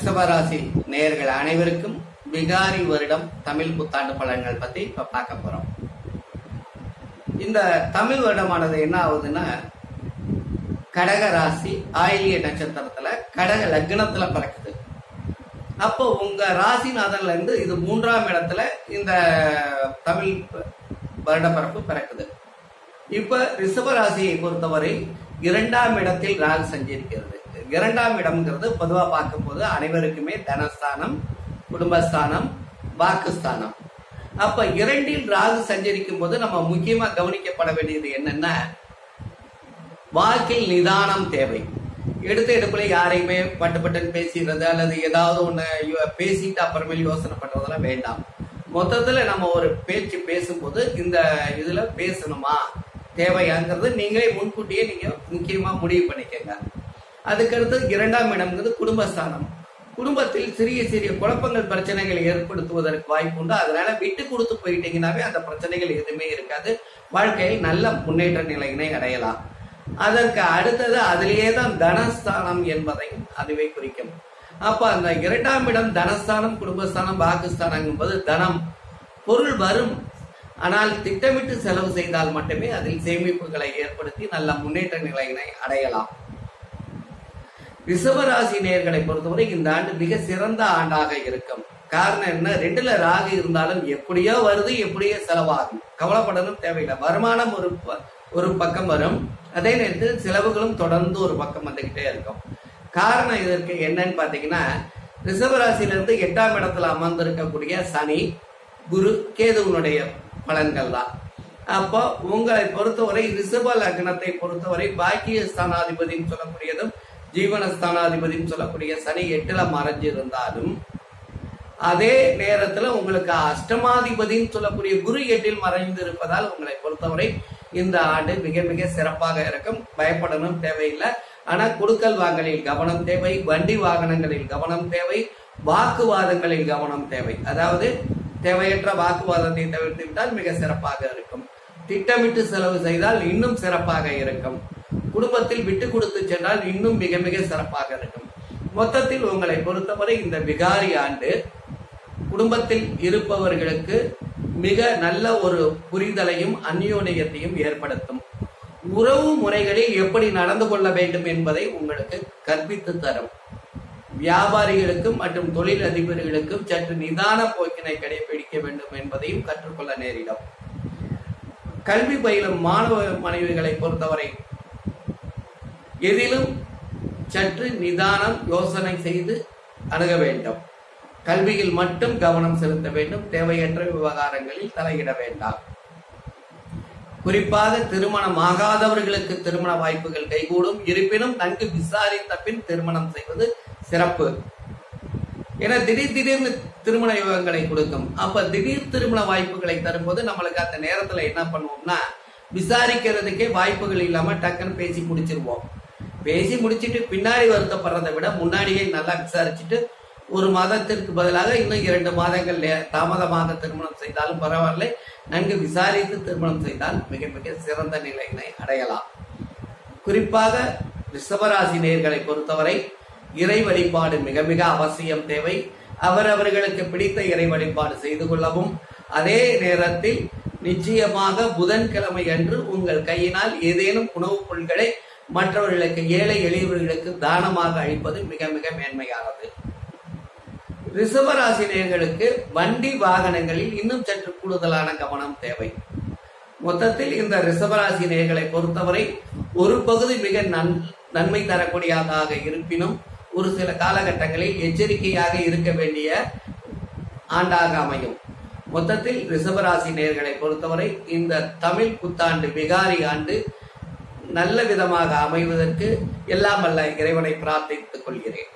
ரிஷபராசி நேயர்கள் அனைவருக்கும் விகாரி வருடம் தமிழ் புத்தாண்டு பலன்கள் பத்தி இப்ப பார்க்க போறோம். இந்த தமிழ் வருடமானது என்ன ஆகுதுன்னா கடக ராசி ஆயிலிய நட்சத்திரத்துல கடக லக்னத்துல பிறக்குது. அப்போ உங்க ராசிநாதன்ல இருந்து இது மூன்றாம் இடத்துல இந்த தமிழ் வருட பரப்பு பிறக்குது. இப்ப ரிஷப ராசியை பொறுத்தவரை இரண்டாம் இடத்தில் ராகு சஞ்சரிக்கிறது. இரண்டாம் இடம்ங்கிறது பொதுவா பார்க்கும்போது அனைவருக்குமே தனஸ்தானம் குடும்பஸ்தானம் வாக்குஸ்தானம். அப்ப இரண்டில் ராகு சஞ்சரிக்கும் போது நம்ம முக்கியமா கவனிக்கப்பட வேண்டியது என்னன்னா வாக்கில் நிதானம் தேவை. எடுத்த எடுப்புல யாரையுமே பட்டு பட்டுன்னு பேசிடுறது அல்லது ஏதாவது ஒண்ணு பேசிட்டு அப்புறமேல் யோசனை பண்றதெல்லாம் வேண்டாம். மொத்தத்துல நம்ம ஒரு பேச்சு பேசும்போது இந்த இதுல பேசணுமா? தேவையாங்கிறது நீங்களே முன்கூட்டியே நீங்க முக்கியமா முடிவு பண்ணிக்கங்க. அதுக்கடுத்து இரண்டாம் இடம்ங்கிறது குடும்பஸ்தானம். குடும்பத்தில் சிறிய சிறிய குழப்பங்கள் பிரச்சனைகளை ஏற்படுத்துவதற்கு வாய்ப்பு உண்டு. அதனால விட்டு கொடுத்து போயிட்டீங்கன்னாவே அந்த பிரச்சனைகள் எதுவுமே இருக்காது. வாழ்க்கையில் நல்ல முன்னேற்ற நிலையினை அடையலாம். அதற்கு அடுத்தது அதிலேயே தான் தனஸ்தானம் என்பதையும் அதுவே குறிக்கும். அப்ப அந்த இரண்டாம் இடம் தனஸ்தானம் குடும்பஸ்தானம் பாகிஸ்தானம் என்பது தனம். பொருள் வரும். ஆனால் திட்டமிட்டு செலவு செய்தால் மட்டுமே அதில் சேமிப்புகளை ஏற்படுத்தி நல்ல முன்னேற்ற நிலையினை அடையலாம். ரிஷபராசி நேர்களை பொறுத்தவரை இந்த ஆண்டு மிக சிறந்த ஆண்டாக இருக்கும். காரணம் என்ன? ரெண்டுல ராகு இருந்தாலும் எப்படியோ வருது எப்படியோ செலவாகும். கவலைப்படணும் தேவையில்லை. வருமானம் ஒரு ப- ஒரு பக்கம் வரும். அதே நேரத்தில் செலவுகளும் தொடர்ந்து ஒரு பக்கம் வந்துகிட்டே இருக்கும். காரணம் இதற்கு என்னன்னு பாத்தீங்கன்னா ரிஷபராசியிலிருந்து எட்டாம் இடத்துல அமர்ந்திருக்கக்கூடிய சனி குரு கேதுவனுடைய பலன்கள் தான். அப்போ உங்களை பொறுத்தவரை ரிஷப லக்னத்தை பொறுத்தவரை பாக்கிய ஸ்தானாதிபதினு சொல்லக்கூடியதும் ஜீவனஸ்தானாதிபதினு சொல்லக்கூடிய சனி எட்டுல மறைஞ்சிருந்தாலும் அதே நேரத்துல உங்களுக்கு அஷ்டமாதிபதின்னு சொல்லக்கூடிய குரு எட்டில் மறைந்து இருப்பதால் உங்களை பொறுத்தவரை இந்த ஆண்டு மிக மிக சிறப்பாக இருக்கும். பயப்படணும் தேவையில்லை. ஆனா குடுக்கல் வாங்கலில் கவனம் தேவை வண்டி வாகனங்களில் கவனம் தேவை வாக்குவாதங்களில் கவனம் தேவை. அதாவது தேவையற்ற வாக்குவாதத்தை தவிர்த்து விட்டால் மிக சிறப்பாக இருக்கும். திட்டமிட்டு செலவு செய்தால் இன்னும் சிறப்பாக இருக்கும். குடும்பத்தில் விட்டு கொடுத்து சென்றால் இன்னும் மிக மிக சிறப்பாக இருக்கும். மொத்தத்தில் உங்களை பொறுத்தவரை இந்த விகாரி ஆண்டு குடும்பத்தில் இருப்பவர்களுக்கு மிக நல்ல ஒரு புரிதலையும் அந்யோனியத்தையும் ஏற்படுத்தும். உறவு முறைகளில் எப்படி நடந்து கொள்ள வேண்டும் என்பதை உங்களுக்கு கற்பித்து தரும். வியாபாரிகளுக்கும் மற்றும் தொழில் அதிபர்களுக்கும் சற்று நிதான போக்கினை கடைபிடிக்க வேண்டும் என்பதையும் கற்றுக்கொள்ள நேரிடும். கல்வி பயிலும் மாணவ மனைவிகளை பொறுத்தவரை எதிலும் சற்று நிதானம் யோசனை செய்து அணுக வேண்டும். கல்வியில் மட்டும் கவனம் செலுத்த வேண்டும். தேவையற்ற விவகாரங்களில் தலையிட வேண்டாம். குறிப்பாக திருமணம் ஆகாதவர்களுக்கு திருமண வாய்ப்புகள் கைகூடும். இருப்பினும் நன்கு விசாரித்த பின் திருமணம் செய்வது சிறப்பு. ஏன்னா திடீர் திடீர்னு திருமண யோகங்களை கொடுக்கும். அப்ப திடீர் திருமண வாய்ப்புகளை தரும்போது நம்மளுக்கு அந்த நேரத்துல என்ன பண்ணுவோம்னா விசாரிக்கிறதுக்கே வாய்ப்புகள் இல்லாம டக்குன்னு பேசி முடிச்சிருவோம். பேசி முடிச்சிட்டு பின்னாடி வருத்தப்படுறதை விட முன்னாடியே நல்லா விசாரிச்சுட்டு ஒரு மாதத்திற்கு பதிலாக இன்னும் இரண்டு மாதங்கள் தாமதமாக திருமணம் செய்தாலும் பரவாயில்லை. நன்கு விசாரித்து திருமணம் செய்தால் மிக மிக சிறந்த நிலையினை அடையலாம். குறிப்பாக ரிஷபராசி நேர்களை பொறுத்தவரை இறை வழிபாடு மிக மிக அவசியம் தேவை. அவரவர்களுக்கு பிடித்த இறை வழிபாடு செய்து கொள்ளவும். அதே நேரத்தில் நிச்சயமாக புதன்கிழமை அன்று உங்கள் கையினால் ஏதேனும் உணவுப் பொருட்களை மற்றவர்களுக்கு ஏழை எளியவர்களுக்கு தானமாக அளிப்பது மிக மிக மேன்மையானது. ரிசவராசினியர்களுக்கு வண்டி வாகனங்களில் இன்னும் சற்று கூடுதலான கவனம் தேவை. மொத்தத்தில் இந்த ரிசவராசி நேர்களை பொறுத்தவரை ஒரு பகுதி மிக நன் நன்மை தரக்கூடியதாக இருப்பினும் ஒரு சில காலகட்டங்களில் எச்சரிக்கையாக இருக்க வேண்டிய ஆண்டாக அமையும். மொத்தத்தில் ரிசவராசி நேர்களை பொறுத்தவரை இந்த தமிழ் புத்தாண்டு விகாரி ஆண்டு நல்ல விதமாக அமைவதற்கு எல்லாம் அல்ல இறைவனை பிரார்த்தித்துக் கொள்கிறேன்.